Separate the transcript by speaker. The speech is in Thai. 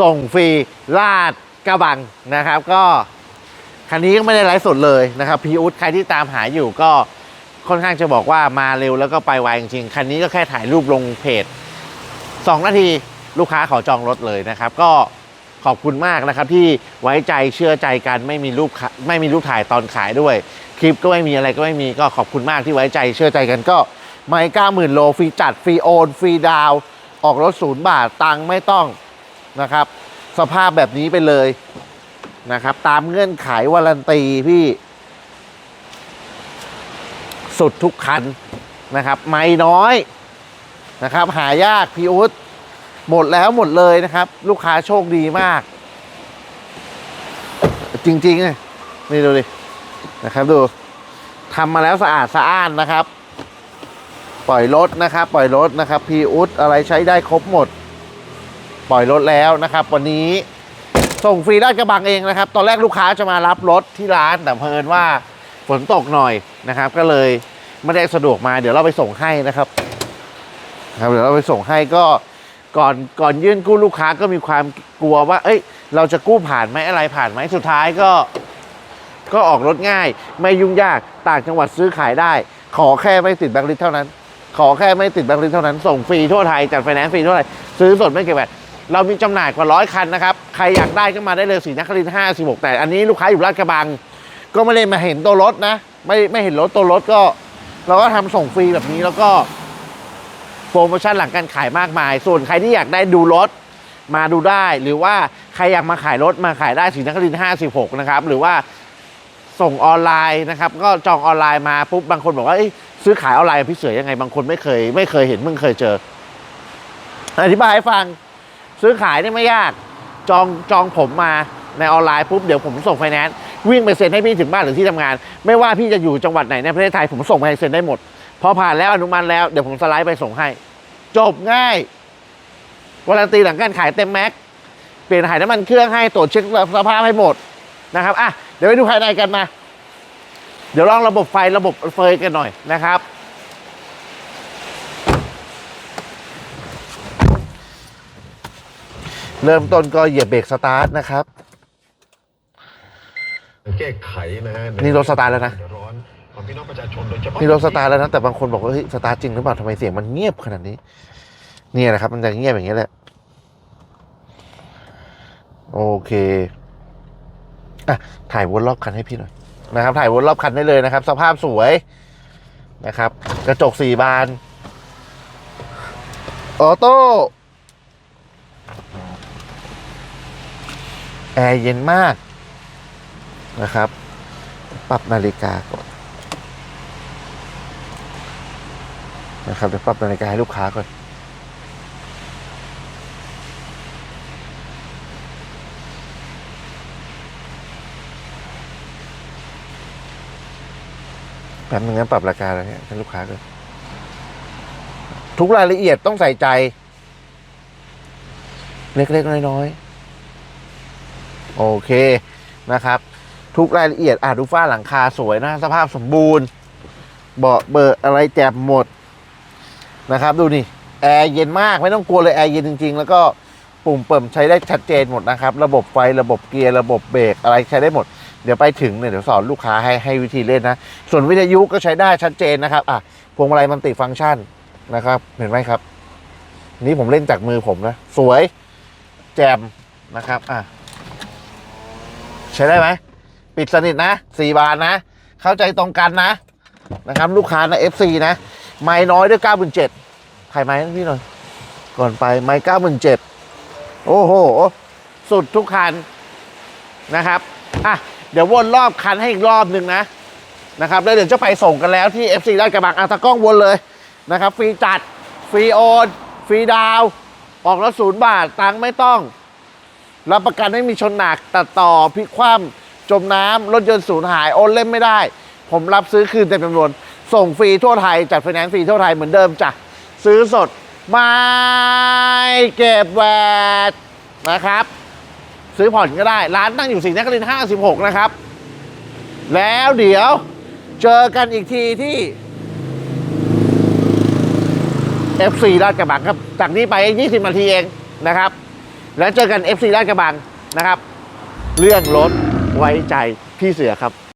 Speaker 1: ส่งฟรีลาดกระบังนะครับ ก็คันนี้ก็ไม่ได้ไลฟ์สดเลยนะครับพีอุดใครที่ตามหาอยู่ก็ค่อนข้างจะบอกว่ามาเร็วแล้วก็ไปไวจริงๆ คันนี้ก็แค่ถ่ายรูปลงเพจ 2 นาทีลูกค้าขอจองรถเลยนะครับ ก็ขอบคุณมากนะครับที่ไว้ใจเชื่อใจกันไม่มีรูปไม่มีรูปถ่ายตอนขายด้วย คลิปก็ไม่มีอะไรก็ไม่มีก็ขอบคุณมากที่ไว้ใจเชื่อใจกันก็ไม่เก้าหมื่นโลฟรีจัดฟรีโอนฟรีดาว ออกรถศูนย์บาทตังไม่ต้อง นะครับ สภาพแบบนี้ไปเลยนะครับ ตามเงื่อนไขวารันตีพี่ สุดทุกคันนะครับ ไม่น้อยนะครับ หายากพี่อุ๊ดหมดแล้วหมดเลยนะครับ ลูกค้าโชคดีมาก จริงๆเลยนี่ดูดินะครับดูทำมาแล้วสะอาดสะอ้านนะครับ ปล่อยรถนะครับ ปล่อยรถนะครับ พีอุดอะไรใช้ได้ครบหมด ปล่อยรถแล้วนะครับ วันนี้ส่งฟรีลาดกระบังเองนะครับ ตอนแรกลูกค้าจะมารับรถที่ร้านแต่เพลินว่าฝนตกหน่อยนะครับ ก็เลยไม่ได้สะดวกมา เดี๋ยวเราไปส่งให้นะครับครับเดี๋ยวเราไปส่งให้ก็ก่อนก่อนยื่นกู้ลูกค้าก็มีความกลัวว่า เอ้ย เราจะกู้ผ่านไหมอะไรผ่านไหมสุดท้ายก็ ก็ออกรถง่าย ไม่ยุ่งยากต่างจังหวัดซื้อขายได้ ขอแค่ไม่ติดแบงค์ลิสเท่านั้น ขอแค่ไม่ติดแบงค์ลิสเท่านั้นส่งฟรีทั่วไทยจัดไฟแนนซ์ฟรีทั่วไทยซื้อสดไม่เก็บแบต เรามีจำหน่ายกว่าร้อยคันนะครับ ใครอยากได้ก็มาได้เลยสีนครินทร์ห้าสิบหกแต่อันนี้ลูกค้าอยู่ลาดกระบัง ก็ไม่ได้มาเห็นตัวรถนะ ไม่ไม่เห็นรถตัวรถก็ เราก็ทำส่งฟรีแบบนี้แล้วก็โปรโมชั่นหลังการขายมากมาย ส่วนใครที่อยากได้ดูรถมาดูได้ หรือว่าใครอยากมาขายรถมาขายได้สีนครินทร์ห้าสิบหกนะครับ หรือว่าส่งออนไลน์นะครับ ก็จองออนไลน์มาปุ๊บบางคนบอกว่าซื้อขายออนไลน์พี่เสือยังไงบางคนไม่เคย ไม่เคยเห็นเพิ่งเคยเจอ อธิบายให้ฟัง ซื้อขายนี่ไม่ยาก จองจองผมมาในออนไลน์ปุ๊บเดี๋ยวผมส่งไฟแนนซ์วิ่งไปเซ็นให้พี่ถึงบ้านหรือที่ทำงาน ไม่ว่าพี่จะอยู่จังหวัดไหนในประเทศไทยผมส่งไปเซ็นได้หมด พอผ่านแล้วอนุมัติแล้วเดี๋ยวผมสไลด์ไปส่งให้ จบง่ายวารันตีหลังการขายเต็มแม็กซ์เปลี่ยนถ่ายน้ำมันเครื่องให้ตรวจเช็คสภาพให้หมดนะครับอะเดี๋ยวไปดูภายในกันมา เดี๋ยวลองระบบไฟระบบเฟยกันหน่อยนะครับ เริ่มต้นก็เหยียบเบรกสตาร์ทนะครับ
Speaker 2: แก้ไขนะฮะ
Speaker 1: นี่รถสตาร์ทแล้วนะ
Speaker 2: เดือดร้อนของพี่น้องประชาชนโดยเฉพาะ
Speaker 1: นี่รถสตาร์ทแล้วนะแต่บางคนบอกว่าเฮ้ยสตาร์ทจริงหรือเปล่าทำไมเสียงมันเงียบขนาดนี้ เนี่ยนะครับ มันจะเงียบอย่างนี้ยแหละโอเคอะถ่ายวนรอบคันให้พี่หน่อยนะครับ ถ่ายวนรอบคันได้เลยนะครับ สภาพสวยนะครับ กระจกสี่บานออโต้ แอร์เย็นมากนะครับ ปรับนาฬิกาก่อนนะครับเดี๋ยวปรับนาฬิกาให้ลูกค้าก่อนแป๊บนึงนะปรับราคาอะไรให้ลูกค้าก่อนทุกรายละเอียดต้องใส่ใจ เล็กๆน้อยๆ โอเคนะครับ ทุกรายละเอียดอะดูฝ้าหลังคาสวยนะสภาพสมบูรณ์ เบาะเบอร์อะไรแจ่มหมดนะครับ ดูนี่แอร์เย็นมากไม่ต้องกลัวเลยแอร์เย็นจริง ๆ แล้วก็ปุ่มเปิ่มใช้ได้ชัดเจนหมดนะครับ ระบบไฟระบบเกียร์ระบบเบรกอะไรใช้ได้หมด เดี๋ยวไปถึงเนี่ยเดี๋ยวสอนลูกค้าให้ให้วิธีเล่นนะ ส่วนวิทยุก็ใช้ได้ชัดเจนนะครับอะพวงมาลัยมันติฟังก์ชันนะครับ เห็นไหมครับ นี่ผมเล่นจากมือผมนะ สวยแจ่มนะครับ อะ ใช้ได้ไหม ปิดสนิทนะสี่บาทนะ เข้าใจตรงกันนะ นะครับ ลูกค้านะ FC นะ ไม่น้อยด้วยเก้าหมื่นเจ็ดใครไม้พี่หน่อย ก่อนไปไม่เก้าหมื่นเจ็ดโอ้โห สุดทุกคันนะครับอะเดี๋ยววนรอบคันให้อีกรอบหนึ่งนะนะครับแล้วเดี๋ยวจะไปส่งกันแล้วที่ FC ลาดกระบังอะตะกล้องวนเลยนะครับ ฟรีจัด ฟรีโอน ฟรีดาว ออกรถศูนย์บาท ตังค์ไม่ต้อง รับประกันไม่มีชนหนักตัดต่อพลิกคว่ำจมน้ำรถยนต์สูญหาย โอนเล่นไม่ได้ ผมรับซื้อคืนเต็มจำนวน ส่งฟรีทั่วไทย จัดไฟแนนซ์ฟรีทั่วไทยเหมือนเดิมจ้ะซื้อสดไม่เก็บแวดนะครับ ซื้อผ่อนก็ได้ ร้านตั้งอยู่สีนครินทร์56 นะครับ แล้วเดี๋ยวเจอกันอีกทีที่ FC ลาดกระบังครับ จากนี้ไป 20 นาทีเองนะครับ แล้วเจอกัน FC ลาดกระบังนะครับ เรื่องรถไว้ใจพี่เสือครับ